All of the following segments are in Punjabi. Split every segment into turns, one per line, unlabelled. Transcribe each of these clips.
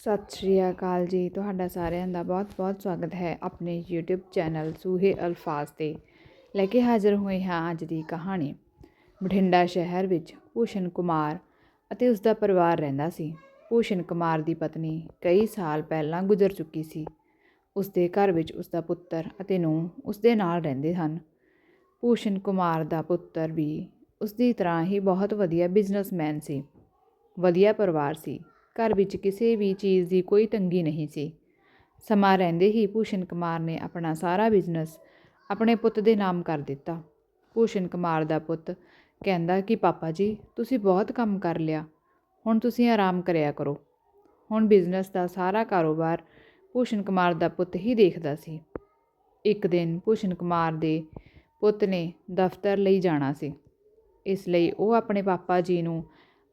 ਸਤਿ ਸ਼੍ਰੀ ਅਕਾਲ ਜੀ, ਤੁਹਾਡਾ ਸਾਰਿਆਂ ਦਾ ਬਹੁਤ-ਬਹੁਤ ਸਵਾਗਤ ਹੈ ਆਪਣੇ YouTube ਚੈਨਲ ਸੂਹੇ ਅਲਫਾਜ਼ ਤੇ। ਲੈ ਕੇ ਹਾਜ਼ਰ ਹੋਏ ਹਾਂ ਅੱਜ ਦੀ ਕਹਾਣੀ। ਬਠਿੰਡਾ ਸ਼ਹਿਰ ਵਿੱਚ ਭੂਸ਼ਣ ਕੁਮਾਰ ਅਤੇ ਉਸ ਦਾ ਪਰਿਵਾਰ ਰਹਿੰਦਾ ਸੀ। ਭੂਸ਼ਣ ਕੁਮਾਰ ਦੀ ਪਤਨੀ ਕਈ ਸਾਲ ਪਹਿਲਾਂ ਗੁਜ਼ਰ ਚੁੱਕੀ ਸੀ। ਉਸ ਦੇ ਘਰ ਵਿੱਚ ਉਸ ਦਾ ਪੁੱਤਰ ਅਤੇ ਨੂੰ ਉਸ ਦੇ ਨਾਲ ਰਹਿੰਦੇ ਹਨ। ਭੂਸ਼ਣ ਕੁਮਾਰ ਦਾ ਪੁੱਤਰ ਵੀ ਉਸ ਦੀ ਤਰ੍ਹਾਂ ਹੀ ਬਹੁਤ ਵਧੀਆ ਬਿਜ਼ਨਸਮੈਨ ਸੀ। ਵਧੀਆ ਪਰਿਵਾਰ ਸੀ। ਘਰ ਵਿੱਚ ਕਿਸੇ ਵੀ ਚੀਜ਼ ਦੀ ਕੋਈ ਤੰਗੀ ਨਹੀਂ ਸੀ। ਸਮਾਂ ਰਹਿੰਦੇ ਹੀ ਭੂਸ਼ਣ ਕੁਮਾਰ ਨੇ ਆਪਣਾ ਸਾਰਾ ਬਿਜ਼ਨਸ ਆਪਣੇ ਪੁੱਤ ਦੇ ਨਾਮ ਕਰ ਦਿੱਤਾ। ਭੂਸ਼ਣ ਕੁਮਾਰ ਦਾ ਪੁੱਤ ਕਹਿੰਦਾ ਕਿ, ਪਾਪਾ ਜੀ, ਤੁਸੀਂ ਬਹੁਤ ਕੰਮ ਕਰ ਲਿਆ। ਹੁਣ ਤੁਸੀਂ ਆਰਾਮ ਕਰਿਆ ਕਰੋ। ਹੁਣ ਬਿਜ਼ਨਸ ਦਾ ਸਾਰਾ ਕਾਰੋਬਾਰ ਭੂਸ਼ਣ ਕੁਮਾਰ ਦਾ ਪੁੱਤ ਹੀ ਦੇਖਦਾ ਸੀ। ਇੱਕ ਦਿਨ ਭੂਸ਼ਣ ਕੁਮਾਰ ਦੇ ਪੁੱਤ ਨੇ ਦਫ਼ਤਰ ਲਈ ਜਾਣਾ ਸੀ। ਇਸ ਲਈ ਉਹ ਆਪਣੇ ਪਾਪਾ ਜੀ ਨੂੰ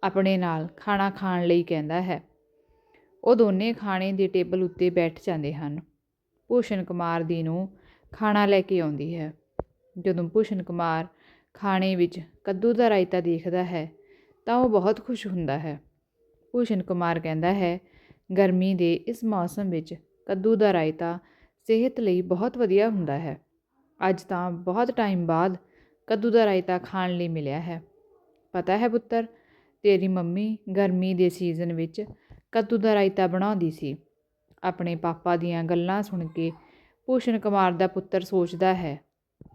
ਆਪਣੇ ਨਾਲ ਖਾਣਾ ਖਾਣ ਲਈ ਕਹਿੰਦਾ ਹੈ। ਉਹ ਦੋਨੇ ਖਾਣੇ ਦੇ ਟੇਬਲ ਉੱਤੇ ਬੈਠ ਜਾਂਦੇ ਹਨ। ਭੂਸ਼ਣ ਕੁਮਾਰ ਦੀ ਨੂੰ ਖਾਣਾ ਲੈ ਕੇ ਆਉਂਦੀ ਹੈ। ਜਦੋਂ ਭੂਸ਼ਣ ਕੁਮਾਰ ਖਾਣੇ ਵਿੱਚ ਕੱਦੂ ਦਾ ਰਾਇਤਾ ਦੇਖਦਾ ਹੈ, ਤਾਂ ਉਹ ਬਹੁਤ ਖੁਸ਼ ਹੁੰਦਾ ਹੈ। ਭੂਸ਼ਣ ਕੁਮਾਰ ਕਹਿੰਦਾ ਹੈ, ਗਰਮੀ ਦੇ ਇਸ ਮੌਸਮ ਵਿੱਚ ਕੱਦੂ ਦਾ ਰਾਇਤਾ ਸਿਹਤ ਲਈ ਬਹੁਤ ਵਧੀਆ ਹੁੰਦਾ ਹੈ। ਅੱਜ ਤਾਂ ਬਹੁਤ ਟਾਈਮ ਬਾਅਦ ਕੱਦੂ ਦਾ ਰਾਇਤਾ ਖਾਣ ਲਈ ਮਿਲਿਆ ਹੈ। ਪਤਾ ਹੈ ਪੁੱਤਰ ਤੇਰੀ ਮੰਮੀ ਗਰਮੀ ਦੇ ਸੀਜ਼ਨ ਵਿੱਚ ਕੱਦੂ ਦਾ ਰਾਇਤਾ ਬਣਾਉਂਦੀ ਸੀ। ਆਪਣੇ ਪਾਪਾ ਦੀਆਂ ਗੱਲਾਂ ਸੁਣ ਕੇ ਭੂਸ਼ਣ ਕੁਮਾਰ ਦਾ ਪੁੱਤਰ ਸੋਚਦਾ ਹੈ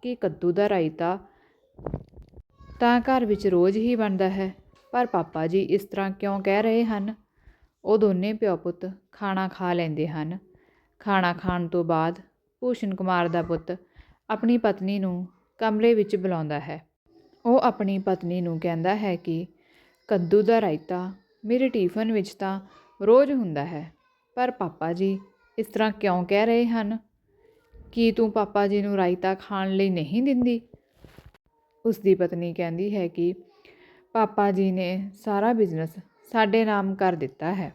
ਕਿ ਕੱਦੂ ਦਾ ਰਾਇਤਾ ਤਾਂ ਘਰ ਵਿੱਚ ਰੋਜ਼ ਹੀ ਬਣਦਾ ਹੈ, ਪਰ ਪਾਪਾ ਜੀ ਇਸ ਤਰ੍ਹਾਂ ਕਿਉਂ ਕਹਿ ਰਹੇ ਹਨ? ਉਹ ਦੋਨੇ ਪਿਓ ਪੁੱਤ ਖਾਣਾ ਖਾ ਲੈਂਦੇ ਹਨ। ਖਾਣਾ ਖਾਣ ਤੋਂ ਬਾਅਦ ਭੂਸ਼ਣ ਕੁਮਾਰ ਦਾ ਪੁੱਤ ਆਪਣੀ ਪਤਨੀ ਨੂੰ ਕਮਰੇ ਵਿੱਚ ਬੁਲਾਉਂਦਾ ਹੈ। ਉਹ ਆਪਣੀ ਪਤਨੀ ਨੂੰ ਕਹਿੰਦਾ ਹੈ ਕਿ ਕੱਦੂ ਦਾ ਰਾਇਤਾ ਮੇਰੇ ਟਿਫਨ ਵਿੱਚ ਤਾਂ ਰੋਜ਼ ਹੁੰਦਾ ਹੈ। ਪਰ ਪਾਪਾ ਜੀ ਇਸ ਤਰ੍ਹਾਂ ਕਿਉਂ ਕਹਿ ਰਹੇ ਹਨ? ਕੀ ਤੂੰ ਪਾਪਾ ਜੀ ਨੂੰ ਰਾਇਤਾ ਖਾਣ ਲਈ ਨਹੀਂ ਦਿੰਦੀ? ਉਸ ਦੀ ਪਤਨੀ ਕਹਿੰਦੀ ਹੈ ਕਿ ਪਾਪਾ ਜੀ ਨੇ ਸਾਰਾ ਬਿਜ਼ਨਸ ਸਾਡੇ ਨਾਮ ਕਰ ਦਿੱਤਾ ਹੈ।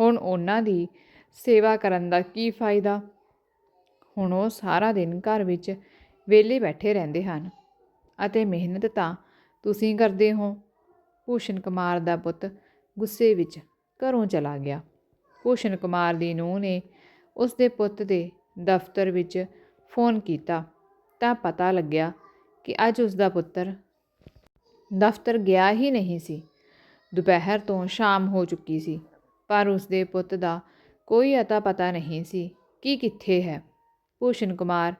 ਹੁਣ ਉਹਨਾਂ ਦੀ ਸੇਵਾ ਕਰਨ ਦਾ ਕੀ ਫਾਇਦਾ? ਹੁਣ ਉਹ ਸਾਰਾ ਦਿਨ ਘਰ ਵਿੱਚ ਵਿਹਲੇ ਬੈਠੇ ਰਹਿੰਦੇ ਹਨ। ਅਤੇ ਮਿਹਨਤ ਤਾਂ ਤੁਸੀਂ ਕਰਦੇ ਹੋ। ਭੂਸ਼ਣ ਕੁਮਾਰ ਦਾ ਪੁੱਤ ਗੁੱਸੇ ਵਿੱਚ ਘਰੋਂ ਚਲਾ ਗਿਆ। ਭੂਸ਼ਣ ਕੁਮਾਰ ਦੀ ਨੂੰਹ ਨੇ ਉਸ ਦੇ ਪੁੱਤ ਦੇ ਦਫ਼ਤਰ ਵਿੱਚ ਫੋਨ ਕੀਤਾ। ਤਾਂ ਪਤਾ ਲੱਗਿਆ ਕਿ ਅੱਜ ਉਸ ਦਾ ਪੁੱਤਰ ਦਫ਼ਤਰ ਗਿਆ ਹੀ ਨਹੀਂ ਸੀ। ਦੁਪਹਿਰ ਤੋਂ ਸ਼ਾਮ ਹੋ ਚੁੱਕੀ ਸੀ, ਪਰ ਉਸ ਦੇ ਪੁੱਤ ਦਾ ਕੋਈ ਅਤਾ ਪਤਾ ਨਹੀਂ ਸੀ ਕਿ ਕਿੱਥੇ ਹੈ। ਭੂਸ਼ਣ ਕੁਮਾਰ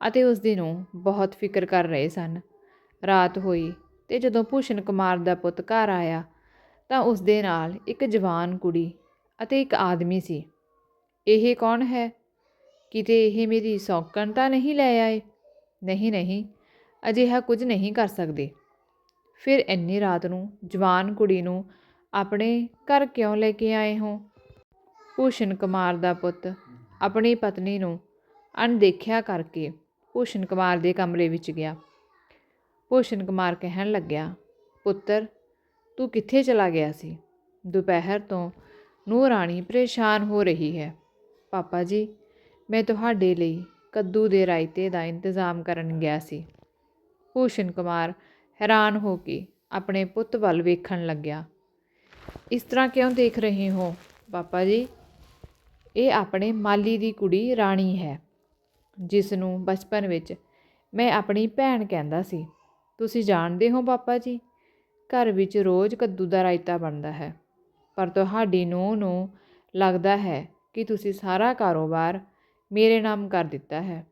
ਅਤੇ ਉਸ ਦੀ ਨੂੰ ਬਹੁਤ ਫਿਕਰ ਕਰ ਰਹੇ ਸਨ। ਰਾਤ ਹੋਈ ਤੇ ਜਦੋਂ ਭੂਸ਼ਣ ਕੁਮਾਰ ਦਾ ਪੁੱਤ ਘਰ ਆਇਆ, ਤਾਂ ਉਸ ਦੇ ਨਾਲ ਇੱਕ ਜਵਾਨ ਕੁੜੀ ਅਤੇ ਇੱਕ ਆਦਮੀ ਸੀ। ਇਹ ਕੌਣ ਹੈ? ਕਿਤੇ ਇਹ ਮੇਰੀ ਸੌਕਣ ਤਾਂ ਨਹੀਂ ਲੈ ਆਏ? ਨਹੀਂ ਨਹੀਂ, ਅਜਿਹਾ ਕੁਝ ਨਹੀਂ ਕਰ ਸਕਦੇ। ਫਿਰ ਇੰਨੀ ਰਾਤ ਨੂੰ ਜਵਾਨ ਕੁੜੀ ਨੂੰ ਆਪਣੇ ਘਰ ਕਿਉਂ ਲੈ ਕੇ ਆਏ ਹੋ? ਭੂਸ਼ਣ ਕੁਮਾਰ ਦਾ ਪੁੱਤ ਆਪਣੀ ਪਤਨੀ ਨੂੰ ਅਣਦੇਖਿਆ ਕਰਕੇ ਭੂਸ਼ਣ ਕੁਮਾਰ ਦੇ ਕਮਰੇ ਵਿੱਚ ਗਿਆ। ਭੂਸ਼ਣ ਕੁਮਾਰ ਕਹਿਣ ਲੱਗਿਆ, ਪੁੱਤਰ, ਤੂੰ ਕਿੱਥੇ ਚਲਾ ਗਿਆ ਸੀ? ਦੁਪਹਿਰ ਤੋਂ ਨੂੰ ਰਾਣੀ ਪਰੇਸ਼ਾਨ ਹੋ ਰਹੀ ਹੈ। ਪਾਪਾ ਜੀ, ਮੈਂ ਤੁਹਾਡੇ ਲਈ ਕੱਦੂ ਦੇ ਰਾਇਤੇ ਦਾ ਇੰਤਜ਼ਾਮ ਕਰਨ ਗਿਆ ਸੀ। ਭੂਸ਼ਣ ਕੁਮਾਰ ਹੈਰਾਨ ਹੋ ਕੇ ਆਪਣੇ ਪੁੱਤ ਵੱਲ ਵੇਖਣ ਲੱਗਿਆ। ਇਸ ਤਰ੍ਹਾਂ ਕਿਉਂ ਦੇਖ ਰਹੇ ਹੋ, ਪਾਪਾ ਜੀ? ਇਹ ਆਪਣੇ ਮਾਲੀ ਦੀ ਕੁੜੀ ਰਾਣੀ ਹੈ, ਜਿਸ ਨੂੰ ਬਚਪਨ ਵਿੱਚ ਮੈਂ ਆਪਣੀ ਭੈਣ ਕਹਿੰਦਾ ਸੀ। ਤੁਸੀਂ ਜਾਣਦੇ ਹੋ ਪਾਪਾ ਜੀ, ਘਰ ਵਿੱਚ ਰੋਜ਼ ਕੱਦੂ ਦਾ ਰਾਇਤਾ ਬਣਦਾ ਹੈ। ਪਰ ਤੁਹਾਡੀ ਨੂੰਹ ਨੂੰ ਲੱਗਦਾ ਹੈ ਕਿ ਤੁਸੀਂ ਸਾਰਾ ਕਾਰੋਬਾਰ ਮੇਰੇ ਨਾਮ ਕਰ ਦਿੱਤਾ ਹੈ।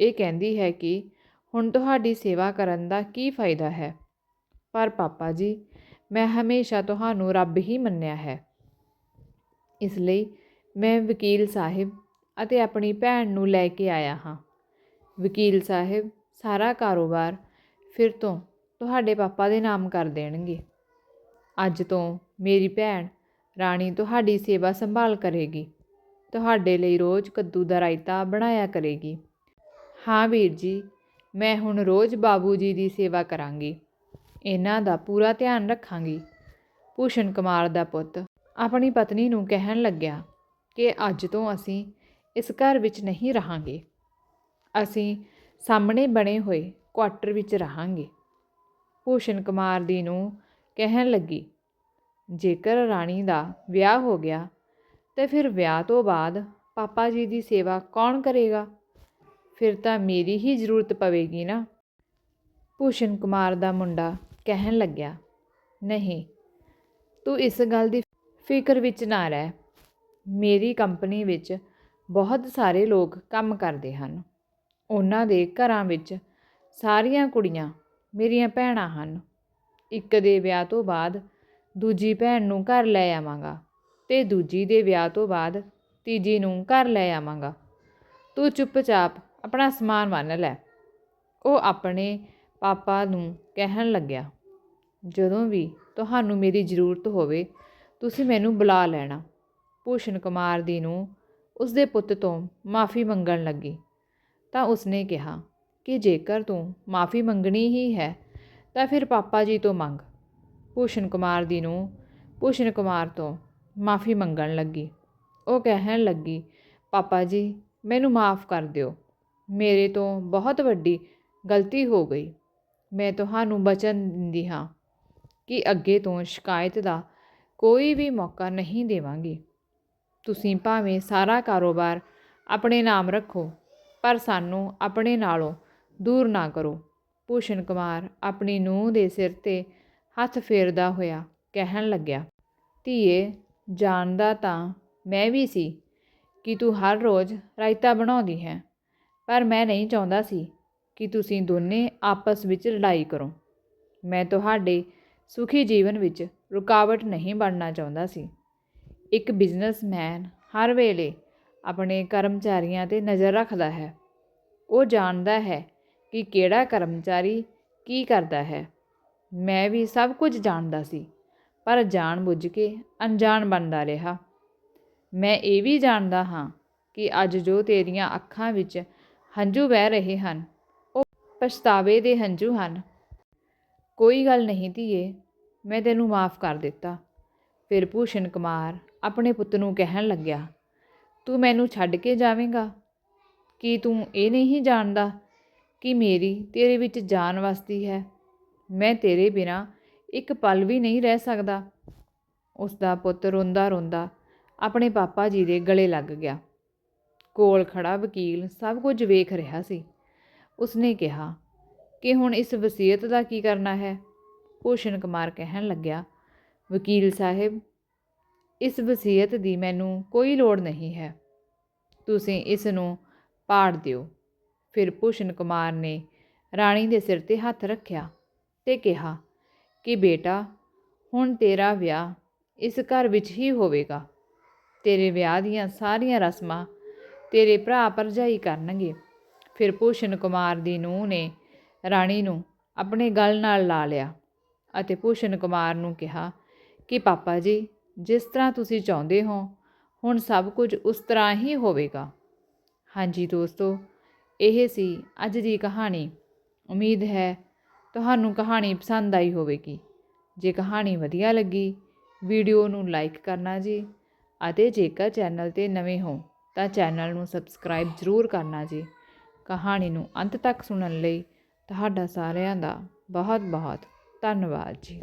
ਇਹ ਕਹਿੰਦੀ ਹੈ ਕਿ ਹੁਣ ਤੁਹਾਡੀ ਸੇਵਾ ਕਰਨ ਦਾ ਕੀ ਫਾਇਦਾ ਹੈ। ਪਰ ਪਾਪਾ ਜੀ, ਮੈਂ ਹਮੇਸ਼ਾ ਤੁਹਾਨੂੰ ਰੱਬ ਹੀ ਮੰਨਿਆ ਹੈ। ਇਸ ਲਈ ਮੈਂ ਵਕੀਲ ਸਾਹਿਬ ਅਤੇ ਆਪਣੀ ਭੈਣ ਨੂੰ ਲੈ ਕੇ ਆਇਆ ਹਾਂ। ਵਕੀਲ ਸਾਹਿਬ, ਸਾਰਾ ਕਾਰੋਬਾਰ ਫਿਰ ਤੋਂ ਤੁਹਾਡੇ ਪਾਪਾ ਦੇ ਨਾਮ ਕਰ ਦੇਣਗੇ। ਅੱਜ ਤੋਂ ਮੇਰੀ ਭੈਣ ਰਾਣੀ ਤੁਹਾਡੀ ਸੇਵਾ ਸੰਭਾਲ ਕਰੇਗੀ। ਤੁਹਾਡੇ ਲਈ ਰੋਜ਼ ਕੱਦੂ ਦਾ ਰਾਇਤਾ ਬਣਾਇਆ ਕਰੇਗੀ। ਹਾਂ ਵੀਰ ਜੀ, ਮੈਂ ਹੁਣ ਰੋਜ਼ ਬਾਬੂ ਜੀ ਦੀ ਸੇਵਾ ਕਰਾਂਗੀ। ਇਹਨਾਂ ਦਾ ਪੂਰਾ ਧਿਆਨ ਰੱਖਾਂਗੀ। ਭੂਸ਼ਣ ਕੁਮਾਰ ਦਾ ਪੁੱਤ ਆਪਣੀ ਪਤਨੀ ਨੂੰ ਕਹਿਣ ਲੱਗਿਆ ਕਿ ਅੱਜ ਤੋਂ ਅਸੀਂ ਇਸ ਘਰ ਵਿੱਚ ਨਹੀਂ ਰਹਾਂਗੇ। ਅਸੀਂ ਸਾਹਮਣੇ ਬਣੇ ਹੋਏ ਕੁਆਟਰ ਵਿੱਚ ਰਹਾਂਗੇ। ਭੂਸ਼ਣ ਕੁਮਾਰ ਦੀ ਨੂੰ ਕਹਿਣ ਲੱਗੀ, ਜੇਕਰ ਰਾਣੀ ਦਾ ਵਿਆਹ ਹੋ ਗਿਆ, ਤੇ ਫਿਰ ਵਿਆਹ ਤੋਂ ਬਾਅਦ ਪਾਪਾ ਜੀ ਦੀ ਸੇਵਾ ਕੌਣ ਕਰੇਗਾ? ਫਿਰ ਤਾਂ ਮੇਰੀ ਹੀ ਜ਼ਰੂਰਤ ਪਵੇਗੀ ਨਾ? ਭੂਸ਼ਣ ਕੁਮਾਰ ਦਾ ਮੁੰਡਾ ਕਹਿਣ ਲੱਗਿਆ, ਨਹੀਂ, ਤੂੰ ਇਸ ਗੱਲ ਦੀ ਫਿਕਰ ਵਿੱਚ ਨਾ ਰਹਿ। ਮੇਰੀ ਕੰਪਨੀ ਵਿੱਚ ਬਹੁਤ ਸਾਰੇ ਲੋਕ ਕੰਮ ਕਰਦੇ ਹਨ। ਉਹਨਾਂ ਦੇ ਘਰਾਂ ਵਿੱਚ ਸਾਰੀਆਂ ਕੁੜੀਆਂ ਮੇਰੀਆਂ ਭੈਣਾਂ ਹਨ। ਇੱਕ ਦੇ ਵਿਆਹ ਤੋਂ ਬਾਅਦ ਦੂਜੀ ਭੈਣ ਨੂੰ ਘਰ ਲੈ ਆਵਾਂਗਾ ਅਤੇ ਦੂਜੀ ਦੇ ਵਿਆਹ ਤੋਂ ਬਾਅਦ ਤੀਜੀ ਨੂੰ ਘਰ ਲੈ ਆਵਾਂਗਾ। ਤੂੰ ਚੁੱਪਚਾਪ ਆਪਣਾ ਸਮਾਨ ਬੰਨ੍ਹ ਲੈ। ਉਹ ਆਪਣੇ ਪਾਪਾ ਨੂੰ ਕਹਿਣ ਲੱਗਿਆ, ਜਦੋਂ ਵੀ ਤੁਹਾਨੂੰ ਮੇਰੀ ਜ਼ਰੂਰਤ ਹੋਵੇ, ਤੁਸੀਂ ਮੈਨੂੰ ਬੁਲਾ ਲੈਣਾ। ਭੂਸ਼ਣ ਕੁਮਾਰ ਦੀ ਨੂੰ ਉਸਦੇ ਪੁੱਤ ਤੋਂ ਮਾਫੀ ਮੰਗਣ ਲੱਗੀ। ਤਾਂ ਉਸਨੇ ਕਿਹਾ ਕਿ ਜੇਕਰ ਤੂੰ ਮਾਫੀ ਮੰਗਣੀ ਹੀ ਹੈ, ਤਾਂ ਫਿਰ ਪਾਪਾ ਜੀ ਤੋਂ ਮੰਗ। ਭੂਸ਼ਣ ਕੁਮਾਰ ਦੀ ਨੂੰ ਭੂਸ਼ਣ ਕੁਮਾਰ ਤੋਂ ਮਾਫੀ ਮੰਗਣ ਲੱਗੀ। ਉਹ ਕਹਿਣ ਲੱਗੀ, ਪਾਪਾ ਜੀ, ਮੈਨੂੰ ਮਾਫ ਕਰ ਦਿਓ। ਮੇਰੇ ਤੋਂ ਬਹੁਤ ਵੱਡੀ ਗਲਤੀ ਹੋ ਗਈ। ਮੈਂ ਤੁਹਾਨੂੰ ਬਚਨ ਦਿੰਦੀ ਹਾਂ ਕਿ ਅੱਗੇ ਤੋਂ ਸ਼ਿਕਾਇਤ ਦਾ ਕੋਈ ਵੀ ਮੌਕਾ ਨਹੀਂ ਦੇਵਾਂਗੀ। ਤੁਸੀਂ ਭਾਵੇਂ ਸਾਰਾ ਕਾਰੋਬਾਰ ਆਪਣੇ ਨਾਮ ਰੱਖੋ, ਪਰ ਸਾਨੂੰ ਆਪਣੇ ਨਾਲੋਂ ਦੂਰ ਨਾ ਕਰੋ। ਭੂਸ਼ਣ ਕੁਮਾਰ ਆਪਣੀ ਨੂੰਹ ਦੇ ਸਿਰ ਤੇ ਹੱਥ ਫੇਰਦਾ ਹੋਇਆ ਕਹਿਣ ਲੱਗਿਆ, ਧੀਏ, ਜਾਣਦਾ ਤਾਂ ਮੈਂ ਵੀ ਸੀ ਕਿ ਤੂੰ ਹਰ ਰੋਜ਼ ਰਾਇਤਾ ਬਣਾਉਂਦੀ ਹੈ, ਪਰ ਮੈਂ ਨਹੀਂ ਚਾਹੁੰਦਾ ਸੀ ਕਿ ਤੁਸੀਂ ਦੋਨੇ ਆਪਸ ਵਿੱਚ ਲੜਾਈ ਕਰੋ। ਮੈਂ ਤੁਹਾਡੇ ਸੁਖੀ ਜੀਵਨ ਵਿੱਚ ਰੁਕਾਵਟ ਨਹੀਂ ਬਣਨਾ ਚਾਹੁੰਦਾ ਸੀ। ਇੱਕ ਬਿਜ਼ਨਸਮੈਨ ਹਰ ਵੇਲੇ ਆਪਣੇ ਕਰਮਚਾਰੀਆਂ ਤੇ ਨਜ਼ਰ ਰੱਖਦਾ ਹੈ। ਉਹ ਜਾਣਦਾ ਹੈ ਕਿ ਕਿਹੜਾ ਕਰਮਚਾਰੀ ਕੀ ਕਰਦਾ ਹੈ। ਮੈਂ ਵੀ ਸਭ ਕੁਝ ਜਾਣਦਾ ਸੀ, ਪਰ ਜਾਣ-ਬੁੱਝ ਕੇ ਅਣਜਾਣ ਬਣਦਾ ਰਿਹਾ। ਮੈਂ ਇਹ ਵੀ ਜਾਣਦਾ ਹਾਂ ਕਿ ਅੱਜ ਜੋ ਤੇਰੀਆਂ ਅੱਖਾਂ ਵਿੱਚ ਹੰਝੂ ਵਹਿ ਰਹੇ ਹਨ, ਉਹ ਪਛਤਾਵੇ ਦੇ ਹੰਝੂ ਹਨ। ਕੋਈ ਗੱਲ ਨਹੀਂ ਧੀਏ, ਮੈਂ ਤੈਨੂੰ ਮਾਫ ਕਰ ਦਿੱਤਾ। ਫਿਰ ਭੂਸ਼ਣ ਕੁਮਾਰ ਆਪਣੇ ਪੁੱਤ ਨੂੰ ਕਹਿਣ ਲੱਗਿਆ, ਤੂੰ ਮੈਨੂੰ ਛੱਡ ਕੇ ਜਾਵੇਂਗਾ? ਕੀ ਤੂੰ ਇਹ ਨਹੀਂ ਜਾਣਦਾ ਕਿ ਮੇਰੀ ਤੇਰੇ ਵਿੱਚ ਜਾਨ ਵਸਦੀ ਹੈ। ਮੈਂ ਤੇਰੇ ਬਿਨਾ ਇੱਕ ਪਲ ਵੀ ਨਹੀਂ ਰਹਿ ਸਕਦਾ। ਉਸ ਦਾ ਪੁੱਤ ਰੋਂਦਾ ਰੋਂਦਾ ਆਪਣੇ ਪਾਪਾ ਜੀ ਦੇ ਗਲੇ ਲੱਗ ਗਿਆ। ਕੋਲ ਖੜਾ ਵਕੀਲ ਸਭ ਕੁਝ ਵੇਖ ਰਿਹਾ ਸੀ। ਉਸਨੇ ਕਿਹਾ, ਕਿ ਹੁਣ ਇਸ ਵਸੀਅਤ ਦਾ ਕੀ ਕਰਨਾ ਹੈ? ਭੂਸ਼ਣ ਕੁਮਾਰ ਕਹਿਣ ਲੱਗਿਆ, ਵਕੀਲ ਸਾਹਿਬ, ਇਸ ਵਸੀਅਤ ਦੀ ਮੈਨੂੰ ਕੋਈ ਲੋੜ ਨਹੀਂ ਹੈ। ਤੁਸੀਂ ਇਸ ਨੂੰ ਪਾੜ ਦਿਓ। ਫਿਰ ਭੂਸ਼ਣ ਕੁਮਾਰ ਨੇ ਰਾਣੀ ਦੇ ਸਿਰ ਤੇ ਹੱਥ ਰੱਖਿਆ ਤੇ ਕਿਹਾ ਕਿ ਬੇਟਾ, ਹੁਣ ਤੇਰਾ ਵਿਆਹ ਇਸ ਘਰ ਵਿੱਚ ਹੀ ਹੋਵੇਗਾ। ਤੇਰੇ ਵਿਆਹ ਦੀਆਂ ਸਾਰੀਆਂ ਰਸਮਾਂ ਤੇਰੇ ਭਰਾ ਭਰਜਾਈ ਕਰਨਗੇ। ਫਿਰ ਭੂਸ਼ਣ ਕੁਮਾਰ ਦੀ ਨੂੰਹ ਨੇ ਰਾਣੀ ਨੂੰ ਆਪਣੇ ਗਲ ਨਾਲ ਲਾ ਲਿਆ ਅਤੇ ਭੂਸ਼ਣ ਕੁਮਾਰ ਨੂੰ ਕਿਹਾ ਕਿ ਪਾਪਾ ਜੀ, ਜਿਸ ਤਰ੍ਹਾਂ ਤੁਸੀਂ ਚਾਹੁੰਦੇ ਹੋ, ਹੁਣ ਸਭ ਕੁਝ ਉਸ ਤਰ੍ਹਾਂ ਹੀ ਹੋਵੇਗਾ। ਹਾਂਜੀ ਦੋਸਤੋ ਇਹ ਸੀ ਅੱਜ ਦੀ ਕਹਾਣੀ। ਉਮੀਦ ਹੈ ਤੁਹਾਨੂੰ ਕਹਾਣੀ ਪਸੰਦ ਆਈ ਹੋਵੇਗੀ। ਜੇ ਕਹਾਣੀ ਵਧੀਆ ਲੱਗੀ, ਵੀਡੀਓ ਨੂੰ ਲਾਈਕ ਕਰਨਾ ਜੀ ਅਤੇ ਜੇਕਰ ਚੈਨਲ ਤੇ ਨਵੇਂ ਹੋ, ਤਾਂ ਚੈਨਲ ਨੂੰ ਸਬਸਕ੍ਰਾਈਬ ਜ਼ਰੂਰ ਕਰਨਾ ਜੀ। ਕਹਾਣੀ ਨੂੰ ਅੰਤ ਤੱਕ ਸੁਣਨ ਲਈ ਤੁਹਾਡਾ ਸਾਰਿਆਂ ਦਾ ਬਹੁਤ ਬਹੁਤ ਧੰਨਵਾਦ ਜੀ।